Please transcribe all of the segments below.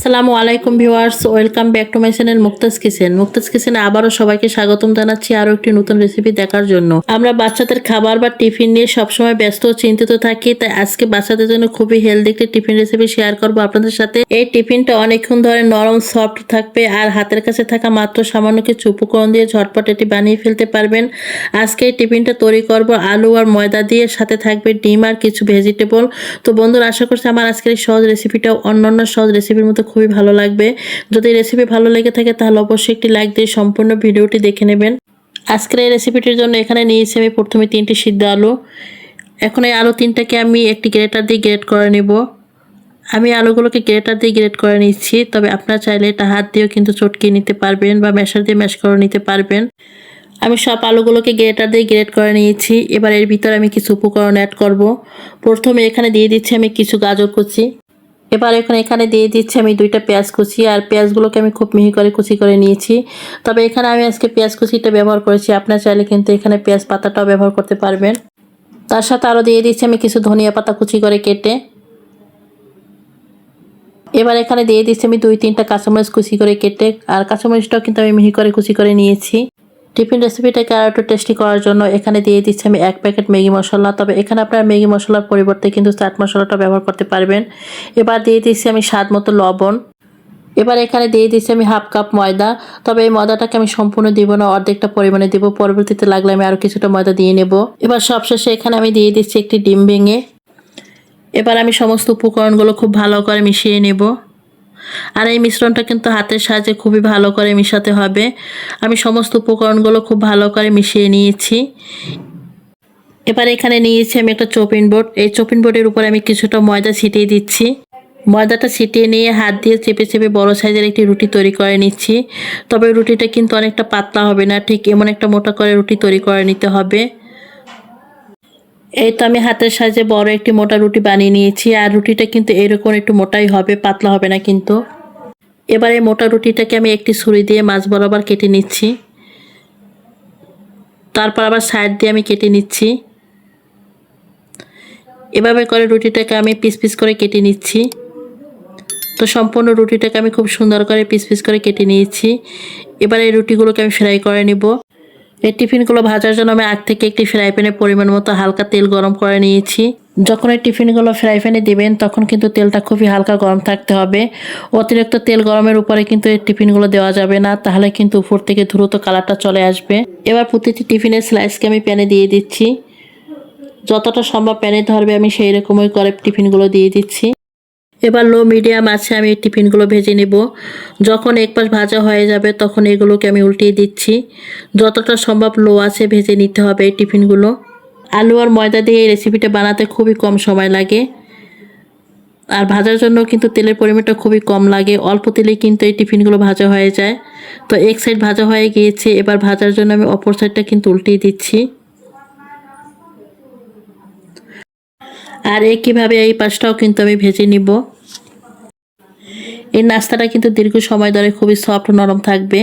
আসসালামু আলাইকুম viewers, welcome back to my channel Muktaj kitchen. Muktaj কিচেনে আবারও সবাইকে স্বাগতম জানাচ্ছি আরও একটি নতুন রেসিপি দেখার জন্য। আমরা বাচ্চাদের খাবার বা টিফিন নিয়ে সবসময় ব্যস্ত চিন্তিত থাকি, তাই আজকে বাচ্চাদের জন্য খুবই হেলদি একটি টিফিন রেসিপি শেয়ার করব আপনাদের সাথে। এই টিফিনটা অনেকক্ষণ ধরে নরম সফট থাকবে আর হাতের কাছে থাকা মাত্র সামান্য কিছু উপকরণ দিয়ে ঝটপট এটি বানিয়ে ফেলতে পারবেন। আজকে এই টিফিনটা তৈরি করব আলু আর ময়দা দিয়ে, সাথে থাকবে ডিম আর কিছু ভেজিটেবল তো বন্ধুরা, আশা করছি আমার আজকের এই সহজ রেসিপিটাও অন্যান্য সহজ রেসিপির মতো খুবই ভালো লাগবে। যদি রেসিপি ভালো লেগে থাকে, তাহলে অবশ্যই একটি লাইক দিয়ে সম্পূর্ণ ভিডিওটি দেখে নেবেন। আজকের এই রেসিপিটির জন্য এখানে নিয়েছি আমি প্রথমে তিনটি সিদ্ধ আলু। এখন এই আলু তিনটাকে আমি একটি গ্রেটার দিয়ে গ্রেট করে নেব। আমি আলুগুলোকে গ্রেটার দিয়ে গ্রেট করে নিচ্ছি, তবে আপনারা চাইলে এটা হাত দিয়েও কিন্তু চটকিয়ে নিতে পারবেন বা ম্যাশার দিয়ে ম্যাশ করে নিতে পারবেন। আমি সব আলুগুলোকে গ্রেটার দিয়ে গ্রেট করে নিয়েছি। এবার এর ভিতরে আমি কিছু উপকরণ অ্যাড করব। প্রথমে এখানে দিয়ে দিচ্ছি আমি কিছু গাজর কুচি। এবার এখন এখানে দিয়ে দিচ্ছি আমি দুইটা পেঁয়াজ কুচি, আর পেঁয়াজগুলোকে আমি খুব মিহি করে কুচি করে নিয়েছি। তবে এখানে আমি আজকে পেঁয়াজ কুচিটা ব্যবহার করেছি। আপনার চাইলে কিন্তু এখানে পেঁয়াজ পাতাটাও ব্যবহার করতে পারবেন। তার সাথে আরও দিয়ে দিচ্ছি আমি কিছু ধনিয়া পাতা কুচি করে কেটে। এবার এখানে দিয়ে দিচ্ছি আমি দুই তিনটা কাঁচামরিচ কুচি করে কেটে, আর কাঁচামরিচটাও কিন্তু আমি মিহি করে কুচি করে নিয়েছি। টিফিন রেসিপিটাকে আর একটু টেস্টি করার জন্য এখানে দিয়ে দিচ্ছি আমি এক প্যাকেট ম্যাগি মশলা। তবে এখানে আপনারা ম্যাগি মশলার পরিবর্তে কিন্তু চাট মশলাটা ব্যবহার করতে পারবেন। এবার দিয়ে দিচ্ছি আমি স্বাদ মতো লবণ। এবার এখানে দিয়ে দিচ্ছি আমি হাফ কাপ ময়দা। তবে এই ময়দাটাকে আমি সম্পূর্ণ দিব না, অর্ধেকটা পরিমাণে দিব। পরবর্তীতে লাগলে আমি আরও কিছুটা ময়দা দিয়ে নেব। এবার সবশেষে এখানে আমি দিয়ে দিচ্ছি একটি ডিম ভেঙে। এবার আমি সমস্ত উপকরণগুলো খুব ভালো করে মিশিয়ে নেব। আর এই মিশ্রণটা কিন্তু হাতের সাহায্যে খুবই ভালো করে মিশাতে হবে। আমি সমস্ত উপকরণগুলো খুব ভালো করে মিশিয়ে নিয়েছি। এবার এখানে নিয়েছি আমি একটা চপিন বোর্ড। এই চপিন বোর্ডের উপরে আমি কিছুটা ময়দা ছিটিয়ে দিচ্ছি। ময়দাটা ছিটিয়ে নিয়ে হাত দিয়ে চেপে চেপে বড় সাইজের একটি রুটি তৈরি করে নিচ্ছি। তবে রুটিটা কিন্তু অনেকটা পাতলা হবে না, ঠিক এমন একটা মোটা করে রুটি তৈরি করে নিতে হবে। এই তো আমি হাতের সাহায্যে বড় একটি মোটা রুটি বানিয়ে নিয়েছি, আর রুটিটা কিন্তু এরকম একটু মোটাই হবে, পাতলা হবে না কিন্তু। এবারে মোটা রুটিটাকে আমি একটি ছুরি দিয়ে মাছ বরাবর কেটে নিচ্ছি। তারপর আবার সাইড দিয়ে আমি কেটে নিচ্ছি। এভাবে করে রুটিটাকে আমি পিস পিস করে কেটে নিচ্ছি। তো সম্পূর্ণ রুটিটাকে আমি খুব সুন্দর করে পিস পিস করে কেটে নিয়েছি। এবার রুটিগুলোকে আমি ফ্রাই করে নিব। এই টিফিনগুলো ভাজার জন্য আমি আগ থেকে একটি ফ্রাই প্যানে পরিমাণ মতো হালকা তেল গরম করে নিয়েছি। যখন এই টিফিনগুলো ফ্রাই প্যানে দিবেন, তখন কিন্তু তেলটা খুবই হালকা গরম থাকতে হবে। অতিরিক্ত তেল গরমের উপরে কিন্তু এই টিফিনগুলো দেওয়া যাবে না, তাহলে কিন্তু উপর থেকে দ্রুত কালারটা চলে আসবে। এবার প্রতিটি টিফিনের স্লাইসকে আমি প্যানে দিয়ে দিচ্ছি। যতটা সম্ভব প্যানে ধরবে, আমি সেই রকমই করে টিফিনগুলো দিয়ে দিচ্ছি। এবার লো মিডিয়াম আছে, আমি টিফিনগুলো ভেজে নেব। যখন এক পাশ ভাজা হয়ে যাবে, তখন এগুলোকে আমি উল্টিয়ে দিচ্ছি। যতটা সম্ভব লো আছে, ভেজে নিতে হবে এই টিফিনগুলো। আলু আর ময়দা দিয়ে এই রেসিপিটা বানাতে খুবই কম সময় লাগে। আর ভাজার জন্য কিন্তু তেলের পরিমাণটা খুবই কম লাগে। অল্প তেলেই কিন্তু এই টিফিনগুলো ভাজা হয়ে যায়। তো এক সাইড ভাজা হয়ে গিয়েছে, এবার ভাজার জন্য আমি অপর সাইডটা কিন্তু উল্টিয়ে দিচ্ছি। আর একইভাবে এই পাশটাও কিন্তু আমি ভেজে নিব। এই নাস্তাটা কিন্তু দীর্ঘ সময় ধরে খুবই সফট নরম থাকবে।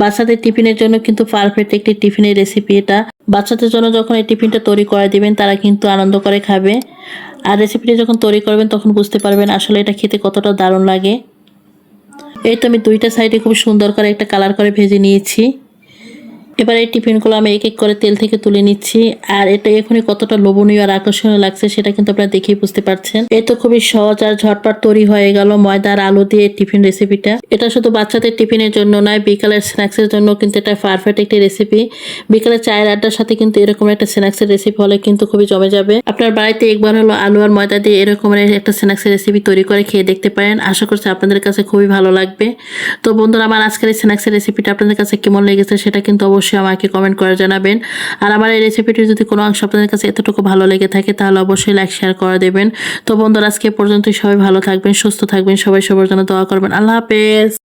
বাচ্চাদের টিফিনের জন্য কিন্তু পারফেক্ট একটি টিফিনের রেসিপি এটা। বাচ্চাদের জন্য যখন এই টিফিনটা তৈরি করে দিবেন, তারা কিন্তু আনন্দ করে খাবে। আর রেসিপিটা যখন তৈরি করবেন, তখন বুঝতে পারবেন আসলে এটা খেতে কতটা দারুণ লাগে। এই তো আমি দুইটা সাইডে খুব সুন্দর করে একটা কালার করে ভেজে নিয়েছি। এবার এই টিফিনগুলো আমি এক এক করে তেল থেকে তুলে নিচ্ছি। আর এটা এখনই কতটা লোভনীয় আর আকর্ষণীয় লাগছে সেটা কিন্তু আপনারা দেখেই বুঝতে পারছেন। এ তো খুবই সহজ আর ঝটপট তৈরি হয়ে গেল ময়দা আর আলু দিয়ে টিফিন রেসিপিটা এটা শুধু বাচ্চাদের টিফিনের জন্য নয়, বিকালের স্ন্যাক্সের জন্য কিন্তু এটা পারফেক্ট একটি রেসিপি বিকালের চায়ের আড্ডার সাথে কিন্তু এরকম একটা স্ন্যাক্সের রেসিপি হলে কিন্তু খুবই জমে যাবে। আপনার বাড়িতে একবার হলো আলু আর ময়দা দিয়ে এরকমের একটা স্ন্যাক্সের রেসিপি তৈরি করে খেয়ে দেখতে পারেন। আশা করছি আপনাদের কাছে খুবই ভালো লাগবে। তো বন্ধুরা, আমার আজকের এই স্ন্যাক্সের রেসিপিটা আপনাদের কাছে কেমন লেগেছে সেটা কিন্তু অবশ্যই আমাকে কমেন্ট করে জানাবেন। আর আমার এই রেসিপিটি যদি কোনো অংশ আপনাদের কাছে এতটুকু ভালো লেগে থাকে, তাহলে অবশ্যই লাইক শেয়ার করে দেবেন। তো বন্ধুরা, আজকে পর্যন্ত সবাই ভালো থাকবেন, সুস্থ থাকবেন, সবাই সবার জন্য দোয়া করবেন। আল্লাহ হাফেজ।